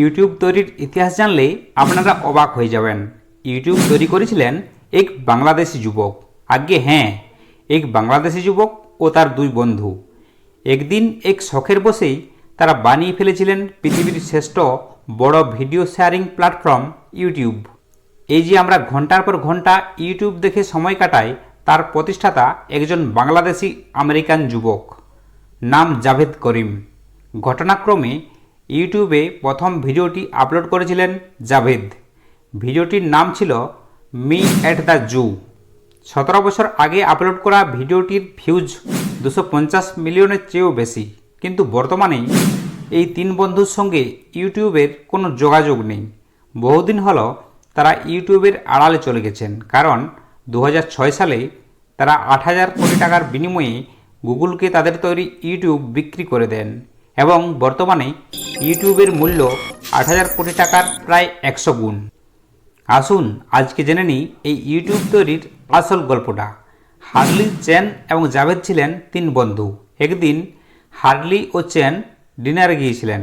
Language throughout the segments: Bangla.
ইউটিউব তৈরির ইতিহাস জানলে আপনারা অবাক হয়ে যাবেন। ইউটিউব তৈরি করেছিলেন এক বাংলাদেশি যুবক। আগে হ্যাঁ এক বাংলাদেশি যুবক ও তার দুই বন্ধু। একদিন এক শখের বসেই তারা বানিয়ে ফেলেছিলেন পৃথিবীর শ্রেষ্ঠ বড় ভিডিও শেয়ারিং প্ল্যাটফর্ম ইউটিউব। এই যে আমরা ঘণ্টার পর ঘণ্টা ইউটিউব দেখে সময় কাটাই, তার প্রতিষ্ঠাতা একজন বাংলাদেশি আমেরিকান যুবক। নাম জাভেদ করিম। ঘটনাক্রমে ইউটিউবে প্রথম ভিডিওটি আপলোড করেছিলেন জাভেদ। ভিডিওটির নাম ছিল মি অ্যাট দ্য জু। সতেরো বছর আগে আপলোড করা ভিডিওটির ভিউজ দুশো পঞ্চাশ মিলিয়নের চেয়েও বেশি। কিন্তু বর্তমানে এই তিন বন্ধুর সঙ্গে ইউটিউবের কোনো যোগাযোগ নেই। বহুদিন হলো তারা ইউটিউবের আড়ালে চলে গেছেন। কারণ দু হাজার ছয় সালে তারা আট হাজার কোটি টাকার বিনিময়ে গুগলকে তাদের তৈরি ইউটিউব বিক্রি করে দেন। এবং বর্তমানে ইউটিউবের মূল্য আট হাজার কোটি টাকার প্রায় একশো গুণ। আসুন আজকে জেনে নিই এই ইউটিউব তৈরির আসল গল্পটা। হার্লি চেন এবং জাভেদ ছিলেন তিন বন্ধু। একদিন হার্লি ও চেন ডিনারে গিয়েছিলেন।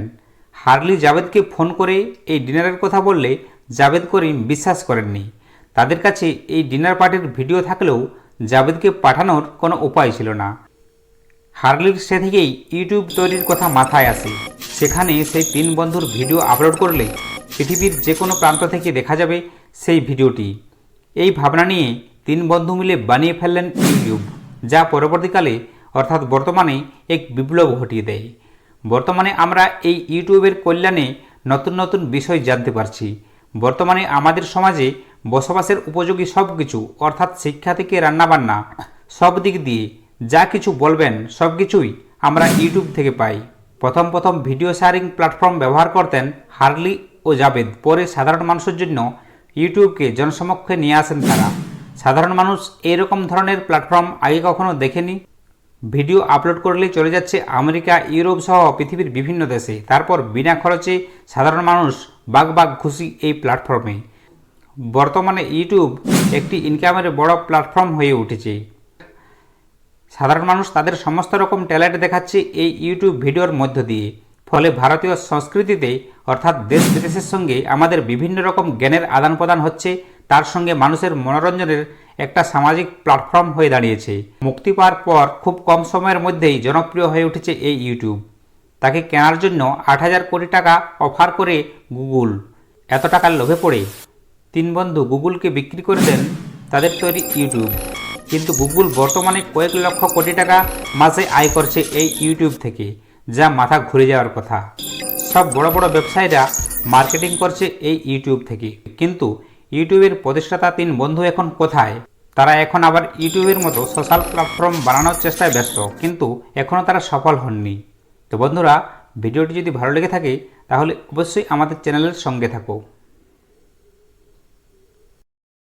হার্লি জাভেদকে ফোন করে এই ডিনারের কথা বললে জাভেদ করিম বিশ্বাস করেননি। তাদের কাছে এই ডিনার পার্টির ভিডিও থাকলেও জাভেদকে পাঠানোর কোনো উপায় ছিল না। হার্লির সে থেকেই ইউটিউব তৈরির কথা মাথায় আসে। সেখানে সেই তিন বন্ধুর ভিডিও আপলোড করলে পৃথিবীর যে কোনো প্রান্ত থেকে দেখা যাবে সেই ভিডিওটি। এই ভাবনা নিয়ে তিন বন্ধু মিলে বানিয়ে ফেললেন ইউটিউব, যা পরবর্তীকালে, অর্থাৎ বর্তমানে, এক বিপ্লব ঘটিয়ে দেয়। বর্তমানে আমরা এই ইউটিউবের কল্যাণে নতুন নতুন বিষয় জানতে পারছি। বর্তমানে আমাদের সমাজে বসবাসের উপযোগী সব কিছু অর্থাৎ শিক্ষা থেকে রান্নাবান্না, সব দিক দিয়ে যা কিছু বলবেন, সব কিছুই আমরা ইউটিউব থেকে পাই। প্রথম প্রথম ভিডিও শেয়ারিং প্ল্যাটফর্ম ব্যবহার করতেন হার্লি ও জাবেদ। পরে সাধারণ মানুষের জন্য ইউটিউবকে জনসমক্ষে নিয়ে আসেন তারা। সাধারণ মানুষ এরকম ধরনের প্ল্যাটফর্ম আগে কখনো দেখেনি। ভিডিও আপলোড করলে চলে যাচ্ছে আমেরিকা, ইউরোপ সহ পৃথিবীর বিভিন্ন দেশে। তারপর বিনা খরচে সাধারণ মানুষ বাগ বাগ খুশি এই প্ল্যাটফর্মে বর্তমানে ইউটিউব একটি ইনকামের বড় প্ল্যাটফর্ম হয়ে উঠেছে। সাধারণ মানুষ তাদের সমস্ত রকম ট্যালেন্ট দেখাচ্ছে এই ইউটিউব ভিডিওর মধ্য দিয়ে। ফলে ভারতীয় সংস্কৃতিতে, অর্থাৎ দেশ বিদেশের সঙ্গে আমাদের বিভিন্ন রকম জ্ঞানের আদান প্রদান হচ্ছে, তার সঙ্গে মানুষের মনোরঞ্জনের একটা সামাজিক প্ল্যাটফর্ম হয়ে দাঁড়িয়েছে। মুক্তি পাওয়ার পর খুব কম সময়ের মধ্যেই জনপ্রিয় হয়ে উঠেছে এই ইউটিউব। তাকে কেনার জন্য আট হাজার কোটি টাকা অফার করে গুগল। এত টাকার লোভে পড়ে তিন বন্ধু গুগলকে বিক্রি করে দেন তাদের তৈরি ইউটিউব। কিন্তু গুগল বর্তমানে কয়েক লক্ষ কোটি টাকা মাসে আয় করছে এই ইউটিউব থেকে, যা মাথা ঘুরে যাওয়ার কথা। সব বড় বড় ব্যবসায়ীরা মার্কেটিং করছে এই ইউটিউব থেকে। কিন্তু ইউটিউবের প্রতিষ্ঠাতা তিন বন্ধু এখন কোথায়? তারা এখন আবার ইউটিউবের মতো সোশ্যাল প্ল্যাটফর্ম বানানোর চেষ্টায় ব্যস্ত, কিন্তু এখনও তারা সফল হননি। তো বন্ধুরা, ভিডিওটি যদি ভালো লেগে থাকে, তাহলে অবশ্যই আমাদের চ্যানেলের সঙ্গে থাকো।